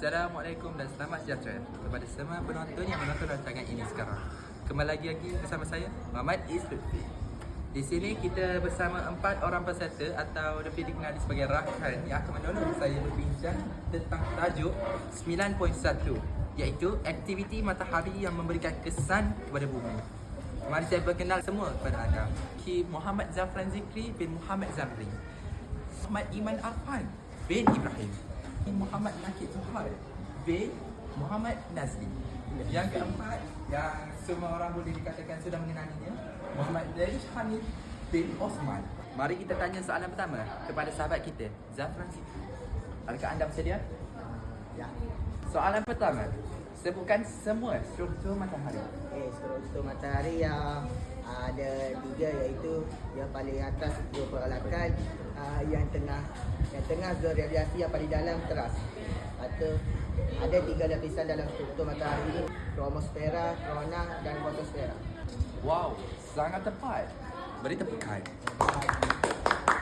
Assalamualaikum dan selamat sejahtera kepada semua penonton yang menonton rancangan ini sekarang. Kembali lagi lagi bersama saya Muhammad Is Lutfi. Di sini kita bersama empat orang peserta atau lebih dikenali sebagai rakan yang akan menolong saya berbincang tentang tajuk 9.1 iaitu aktiviti matahari yang memberikan kesan kepada bumi. Mari saya perkenal semua kepada anda. Ki Muhammad Zafran Zikri bin Muhammad Zamri. Muhammad Iman Arfan bin Ibrahim. Muhammad Nakib Zuhar bin Muhammad Nazli. Yang keempat yang semua orang boleh dikatakan sudah mengenalinya Muhammad Darius Hanif bin Osman. Mari kita tanya soalan pertama kepada sahabat kita Zafran Zikri. Adakah anda bersedia? Ya. Soalan pertama. Sebutkan semua struktur matahari. Okay, struktur matahari yang uh, ada tiga iaitu yang paling atas dua peralakan, uh, yang tengah yang tengah zon radiasi yang paling dalam teras. Atau ada tiga lapisan dalam struktur matahari ini, kromosfera, korona dan fotosfera. Wow, sangat tepat. Beri tepukan.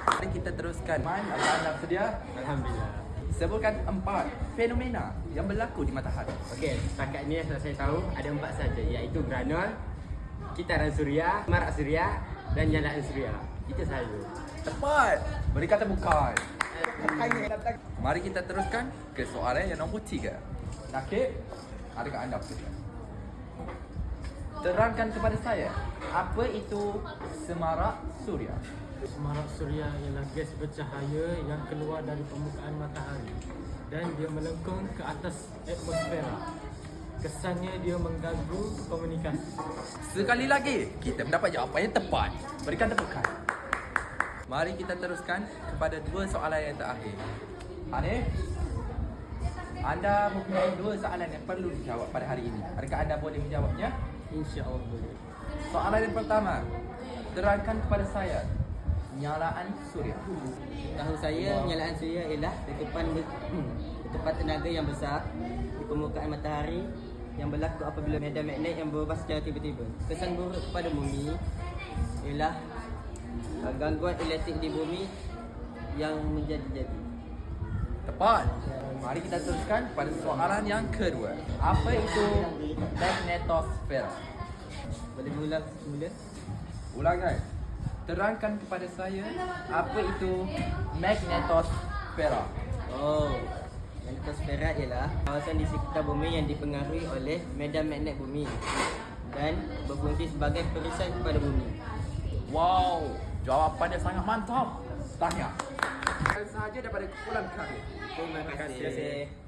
Mari kita teruskan. Man, apakah anda bersedia? Alhamdulillah. Sebutkan empat fenomena yang berlaku di matahari. Okey, setakat ni yang saya tahu ada empat saja iaitu granul, kitaran suria, marak suria dan jalan suria. Itu sahaja. Tepat. Berikan tepukan. Mari kita teruskan ke soalan yang nombor tiga. Nakib, adakah anda bersedia? Terangkan kepada saya, apa itu semarak suria? Semarak suria ialah gas bercahaya yang keluar dari permukaan matahari dan dia melengkung ke atas atmosfera. Kesannya dia mengganggu komunikasi. Sekali lagi, kita mendapat jawapan yang tepat. Berikan tepukan. Mari kita teruskan kepada dua soalan yang terakhir. Hanif, anda mempunyai dua soalan yang perlu dijawab pada hari ini. Adakah anda boleh menjawabnya? Insya-Allah boleh. Soalan yang pertama, terangkan kepada saya nyalaan suria. Tahu saya penyalaan suria ialah letupan be- letupan tenaga yang besar di permukaan matahari yang berlaku apabila medan magnet yang berubah secara tiba-tiba. Kesan buruk kepada bumi ialah uh, gangguan elektrik di bumi yang menjadi-jadi. Tepat. Mari kita teruskan pada soalan yang kedua. Apa itu magnetosfera? Boleh ulang semula? Ulangan. Terangkan kepada saya apa itu magnetosfera. Oh, magnetosfera ialah kawasan di sekitar bumi yang dipengaruhi oleh medan magnet bumi dan berfungsi sebagai perisai kepada bumi. Wow, jawapannya sangat mantap. Tahniah. Sahaja daripada kumpulan kami. Terima kasih.